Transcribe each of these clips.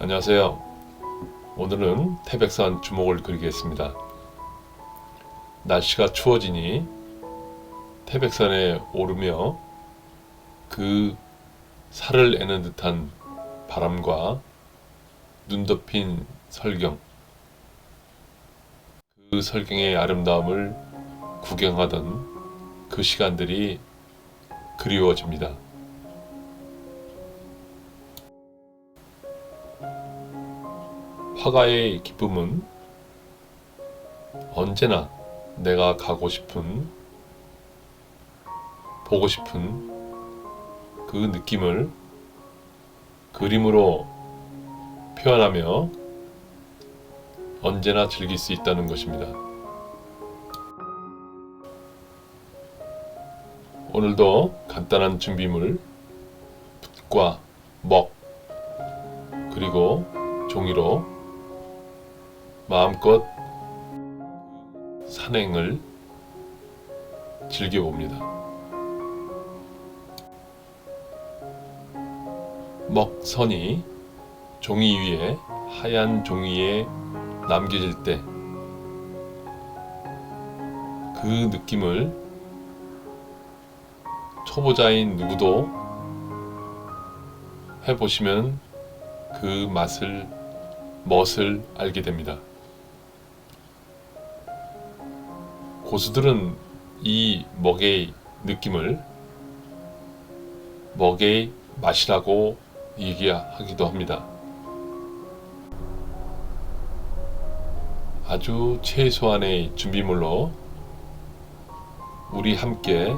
안녕하세요. 오늘은 태백산 주목을 그리겠습니다. 날씨가 추워지니 태백산에 오르며 그 살을 애는 듯한 바람과 눈 덮인 설경, 그 설경의 아름다움을 구경하던 그 시간들이 그리워집니다. 화가의 기쁨은 언제나 내가 가고 싶은, 보고 싶은 그 느낌을 그림으로 표현하며 언제나 즐길 수 있다는 것입니다. 오늘도 간단한 준비물, 붓과 먹, 그리고 종이로 마음껏 산행을 즐겨봅니다. 먹선이 종이 위에 하얀 종이에 남겨질 때 그 느낌을 초보자인 누구도 해보시면 그 맛을, 멋을 알게 됩니다. 고수들은 이 먹의 느낌을 먹의 맛이라고 얘기하기도 합니다. 아주 최소한의 준비물로 우리 함께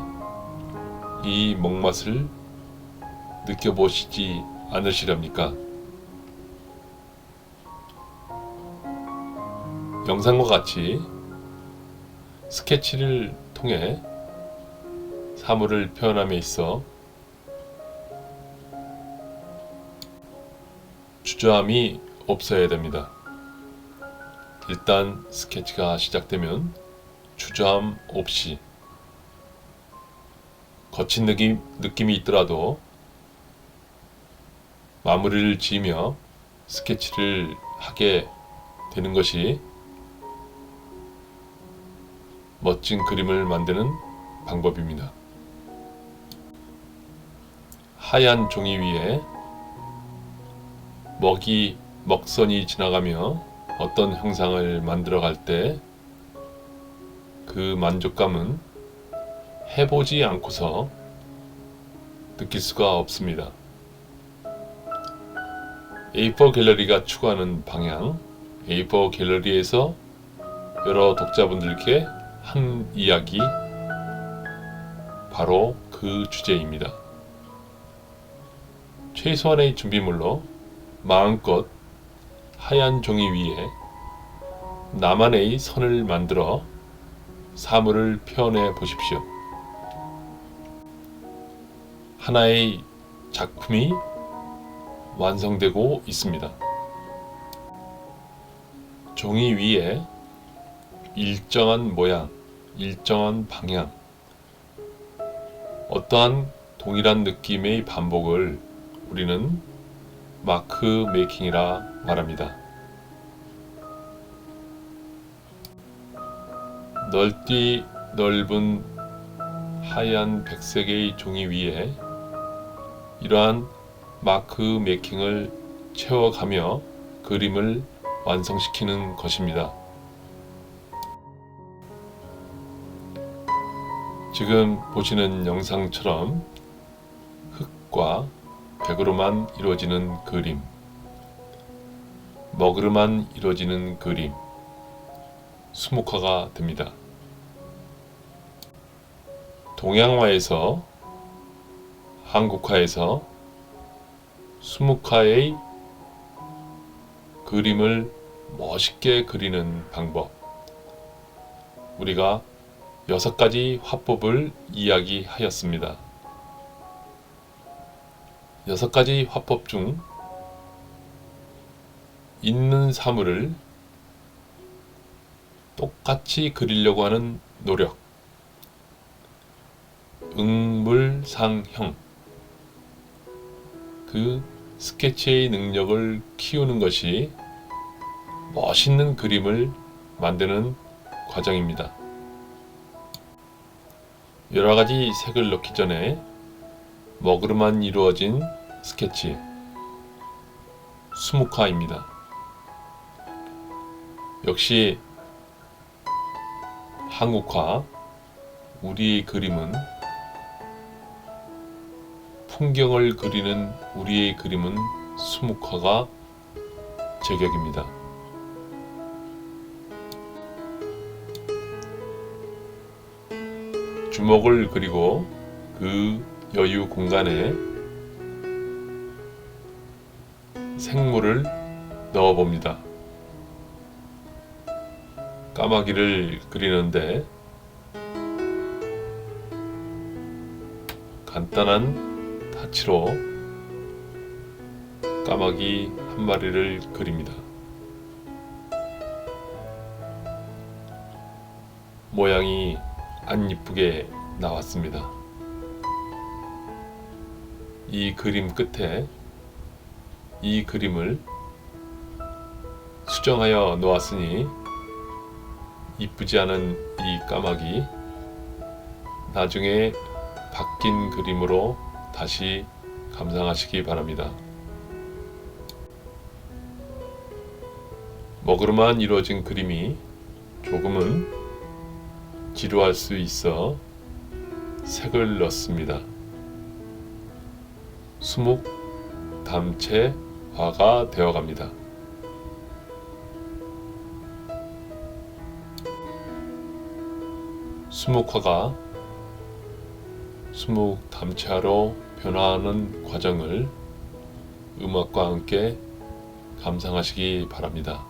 이 먹맛을 느껴보시지 않으시렵니까? 영상과 같이 스케치를 통해 사물을 표현함에 있어 주저함이 없어야 됩니다. 일단 스케치가 시작되면 주저함 없이 거친 느낌, 느낌이 있더라도 마무리를 지으며 스케치를 하게 되는 것이 멋진 그림을 만드는 방법입니다. 하얀 종이 위에 먹이 먹선이 지나가며 어떤 형상을 만들어 갈 때 그 만족감은 해보지 않고서 느낄 수가 없습니다. A4 갤러리가 추구하는 방향, A4 갤러리에서 여러 독자분들께 한 이야기, 바로 그 주제입니다. 최소한의 준비물로 마음껏 하얀 종이 위에 나만의 선을 만들어 사물을 표현해 보십시오. 하나의 작품이 완성되고 있습니다. 종이 위에 일정한 모양, 일정한 방향, 어떠한 동일한 느낌의 반복을 우리는 마크 메이킹이라 말합니다. 넓디 넓은 하얀 백색의 종이 위에 이러한 마크 메이킹을 채워가며 그림을 완성시키는 것입니다. 지금 보시는 영상처럼 흙과 백으로만 이루어지는 그림, 먹으로만 이루어지는 그림, 수묵화가 됩니다. 동양화에서 한국화에서 수묵화의 그림을 멋있게 그리는 방법. 우리가 여섯 가지 화법을 이야기하였습니다. 여섯 가지 화법 중 있는 사물을 똑같이 그리려고 하는 노력. 응물상형. 그 스케치의 능력을 키우는 것이 멋있는 그림을 만드는 과정입니다. 여러 가지 색을 넣기 전에 먹으로만 이루어진 스케치 수묵화입니다. 역시 한국화 우리의 그림은 풍경을 그리는 우리의 그림은 수묵화가 제격입니다. 주먹을 그리고 그 여유 공간에 생물을 넣어 봅니다. 까마귀를 그리는데 간단한 타치로 까마귀 한 마리를 그립니다. 모양이 안 이쁘게 나왔습니다. 이 그림 끝에 이 그림을 수정하여 놓았으니 이쁘지 않은 이 까마귀 나중에 바뀐 그림으로 다시 감상하시기 바랍니다. 먹으로만 이루어진 그림이 조금은 지루할 수 있어 색을 넣습니다. 수묵 담채 화가 되어갑니다. 수묵화가 수묵 담채화로 변화하는 과정을 음악과 함께 감상하시기 바랍니다.